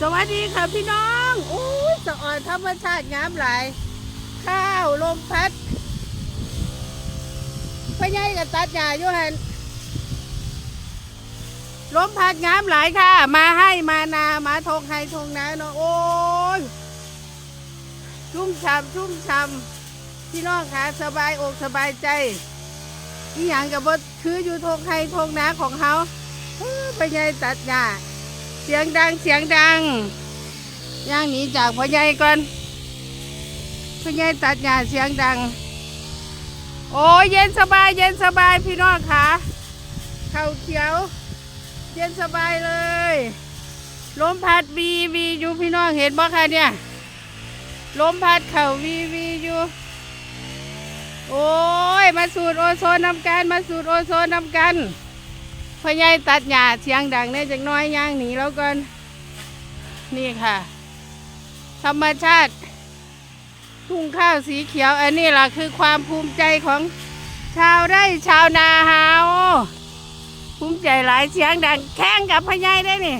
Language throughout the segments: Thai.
สวัสดีค่ะพี่น้องอุ้สะอ่อนธรรมชาติงามหลาย ข้าวลมพัดพ่อใหญ่กับตัดหญ้าอยู่หันลมพัดงามหลายค่ะ มาให้มานามาทงให้ทงนาเนาะโอ้ยชุ่มฉ่ำชุ่มฉ่ำพี่น้องค่ะสบายอกสบายใจอีหยังกับบดคืออยู่ทงให้ทงนาของเขาเอ้อพ่อใหญ่ตัดหญ้า เสียงดังเสียงดัง ย่างหนีจากพ่อใหญ่ก่อนพ่อใหญ่ตัดหญ้าเสียงดัง โอ้ยเย็นสบายเย็นสบายพี่น้องค่ะข้าเขียว เย็นสบายเลยลมพัดวีวีอยู่พี่น้องเห็นบ่คะเนี่ยลมพัดเข่าวีวีอยู่โอ้ยมาสูดโอโซนนำกันมาสูดโอโซนนำกัน พ่อใหญ่ตัดหญ้าเสียงดังเนี่ยจักน้อยย่างหนีแล้วก่อนนี่ค่ะ ธรรมชาติ ทุ่งข้าวสีเขียว อันนี้ล่ะคือความภูมิใจของชาวไร่ชาวนาเฮาภูมิใจหลายเสียงดังแข่งกับพ่อใหญ่ได้นี่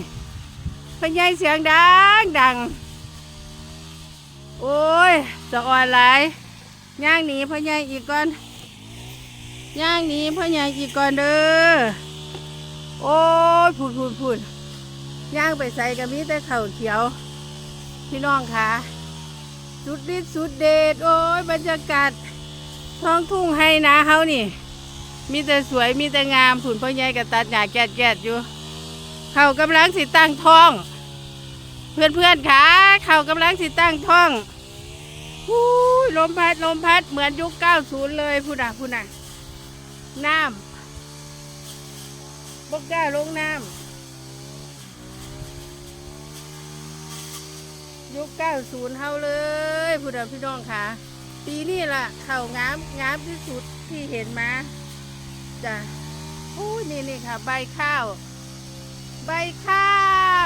พ่อใหญ่เสียงดังดัง โอ้ยจะอ่อนหลายย่างหนีพ่อใหญ่อีกก่อนย่างหนีพ่อใหญ่อีกก่อนเด้อ โอ้ยพูดพูดพูดย่างไปใส่กับมีแต่เข่าวเขียว พี่น้องค่ะสุดฤทธิ์สุดเดชโอ้ยบรรยากาศท้องทุ่งให้นาเฮานี่ มีแต่สวยมีแต่งามผุนพ่อใหญ่กับตัดหญ้าแกดแกดอยู่ เขากำลังสิตั้งท้อง เพื่อนเพื่อนค่ะเขากำลังสิตั้งท้องฮู้ลมพัดลมพัดเหมือนยุคเก้าศูนย์เลยพูดน่ะพูดน่ะน้ำ บกกล้าลงน้ำยุคเก้าศูนย์เฮาเลยผู้ดพี่น้องค่ะ ปีนี้ล่ะเข่างามงามที่สุดที่เห็นมาจ้ะโอ้นี่นี่ค่ะ ใบข้าว ใบข้า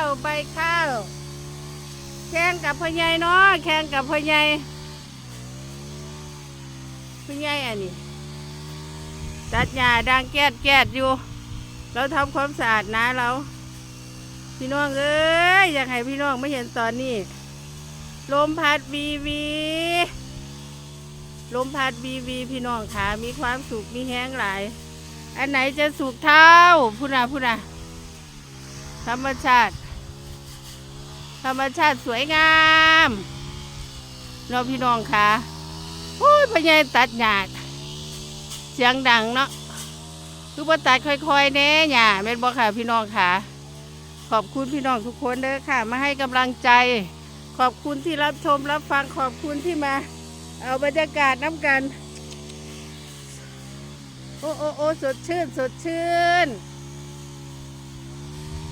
ว ใบข้าว แข่งกับพ่อใหญ่เนาะแข่งกับพ่อใหญ่พ่อใหญ่อันนี้ตัดหญ้าดังแก๊ดแก๊ดอยู่ เราทำความสะอาดนะเรา พี่น้องเอ้ยอยากให้พี่น้องไม่เห็นตอนนี้ ลมพัดวีวีลมพัดวีวีพี่น้องขามีความสุขมีแห้งหลาย อันไหนจะสุขเท่าพูดนะพูดนะธรรมชาติ ธรรมชาติสวยงามเราพี่น้องขาโอ้ยพญายตัดหยาดเสียงดังเนาะ คือบ่ตัดค่อยๆแน่ย่าแม่นบ่ค่ะพี่น้องค่ะ ขอบคุณพี่น้องทุกคนเด้อค่ะ มาให้กำลังใจ ขอบคุณที่รับชมรับฟังขอบคุณที่มา เอาบรรยากาศน้ำกัน โอ้โอ้โอ้สดชื่น สดชื่น